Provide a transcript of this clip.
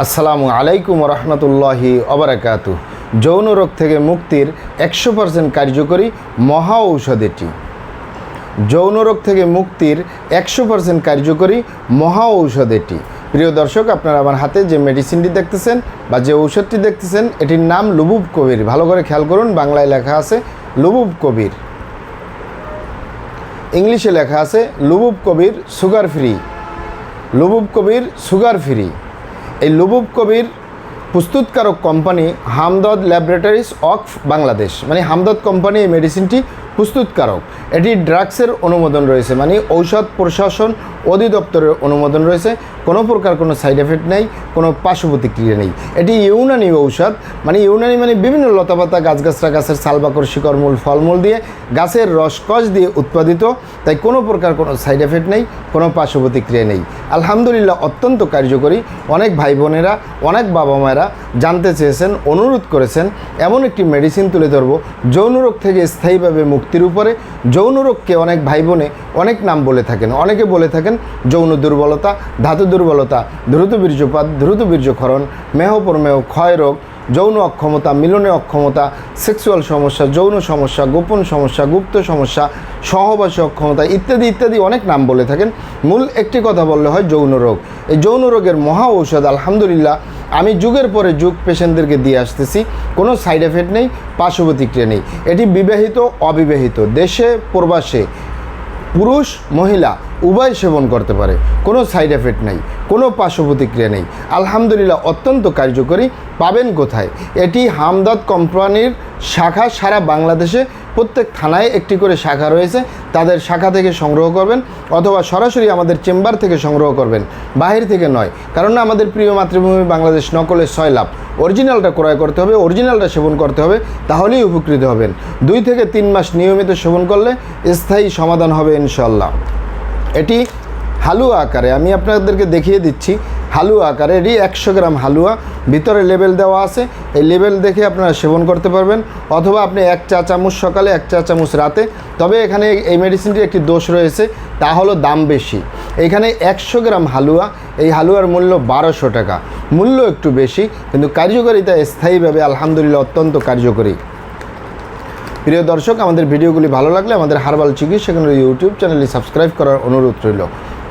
আসসালামু আলাইকুম রহমতুল্লাহি অবরাকাতু যৌন রোগ থেকে মুক্তির একশো পার্সেন্ট কার্যকরী মহা ঔষধ এটি। যৌন রোগ থেকে মুক্তির একশো পার্সেন্ট কার্যকরী মহা ঔষধ এটি। প্রিয় দর্শক, আপনারা আমার হাতে যে মেডিসিনটি দেখতেছেন বা যে ঔষধটি দেখতেছেন, এটির নাম লুবুব কবির। ভালো করে খেয়াল করুন, বাংলায় লেখা আছে লুবুব কবির। ইংলিশে লেখা আছে Lubub Kabir sugar free. Lubub Kabir sugar free. এই লুবুব কবির প্রস্তুতকারক company Hamdard laboratories of Bangladesh. মানে হামদদ কোম্পানি এই মেডিসিনটি প্রস্তুতকারক। এটি ড্রাগসের অনুমোদন রয়েছে মানে ঔষধ প্রশাসন অধিদপ্তরের অনুমোদন রয়েছে। কোনো প্রকার কোনো সাইড এফেক্ট নেই, কোনো পার্শ্ব প্রতিক্রিয়া নেই। এটি ইউনানি ঔষধ মানে ইউনানি মানে বিভিন্ন লতাপাতা গাছগাছরা গাছের সালবাকর শিকড়মূল, ফলমূল দিয়ে গাছের রসকস দিয়ে উৎপাদিত, তাই কোনো প্রকার কোনো সাইড এফেক্ট নেই, কোনো পার্শ্ব প্রতিক্রিয়া নেই। আলহামদুলিল্লাহ, অত্যন্ত কার্যকরী। অনেক ভাই বোনেরা অনেক বাবা মায়েরা জানতে চেয়েছেন, অনুরোধ করেছেন, এমন একটি মেডিসিন তুলে ধরবো, যৌন রোগ থেকে স্থায়ীভাবে মুক্তির উপরে যৌন রোগকে অনেক ভাই বোনে অনেক নাম বলে থাকেন। অনেকে বলে থাকেন যৌন দুর্বলতা, ধাতু দুর্বলতা, দ্রুত বীর্যপাত, দ্রুত বীর্যক্ষরণ, মেহ প্রমেহ ক্ষয় রোগ যৌন অক্ষমতা, মিলনে অক্ষমতা সেক্সুয়াল সমস্যা, যৌন সমস্যা, গোপন সমস্যা, গুপ্ত সমস্যা, সহবাসী অক্ষমতা ইত্যাদি ইত্যাদি অনেক নাম বলে থাকেন। মূল একটি কথা বললে হয় যৌন রোগ। এই যৌন রোগের মহা ঔষধ, আলহামদুলিল্লাহ, আমি যুগের পরে যুগ পেশেন্টদেরকে দিয়ে আসতেছি। কোনো সাইড এফেক্ট নেই পার্শ্ব প্রতিক্রিয়া নেই। এটি বিবাহিত, অবিবাহিত, দেশে, প্রবাসে পুরুষ, মহিলা উভয় সেবন করতে পারে। কোনো সাইড এফেক্ট নেই, কোনো পার্শ্ব প্রতিক্রিয়া নেই। আলহামদুলিল্লাহ, অত্যন্ত কার্যকরী। পাবেন কোথায়? এটি হামদাদ কোম্পানির শাখা সারা বাংলাদেশে প্রত্যেক থানায় একটি করে শাখা রয়েছে। তাদের শাখা থেকে সংগ্রহ করবেন অথবা সরাসরি আমাদের চেম্বার থেকে সংগ্রহ করবেন। বাহির থেকে নয়। কারণ আমাদের প্রিয় মাতৃভূমি বাংলাদেশ নকলের ছয় লাভ। অরিজিনালটা ক্রয় করতে হবে, অরিজিনালটা সেবন করতে হবে, তাহলেই উপকৃত হবেন। দুই থেকে তিন মাস নিয়মিত সেবন করলে স্থায়ী সমাধান হবে ইনশাল্লাহ এটি হালুয়া আকারে, আমি আপনাদেরকে দেখিয়ে দিচ্ছি, হালুয়া আকারে এটি একশো গ্রাম হালুয়া, ভিতরে লেবেল দেওয়া আছে। এই লেবেল দেখে আপনারা সেবন করতে পারবেন, অথবা আপনি এক চা চামচ সকালে এক চা চামচ রাতে। তবে এখানে এই মেডিসিনটির একটি দোষ রয়েছে, তা হলো দাম বেশি। এখানে একশো গ্রাম হালুয়া, এই হালুয়ার মূল্য বারোশো টাকা। মূল্য একটু বেশি, কিন্তু কার্যকারিতা স্থায়ীভাবে আলহামদুলিল্লাহ অত্যন্ত কার্যকরী। প্রিয় দর্শক, আমাদের ভিডিওগুলি ভালো লাগলে আমাদের হারবাল চিকিৎসা কেন্দ্র ইউটিউব চ্যানেলটি সাবস্ক্রাইব করার অনুরোধ রইল।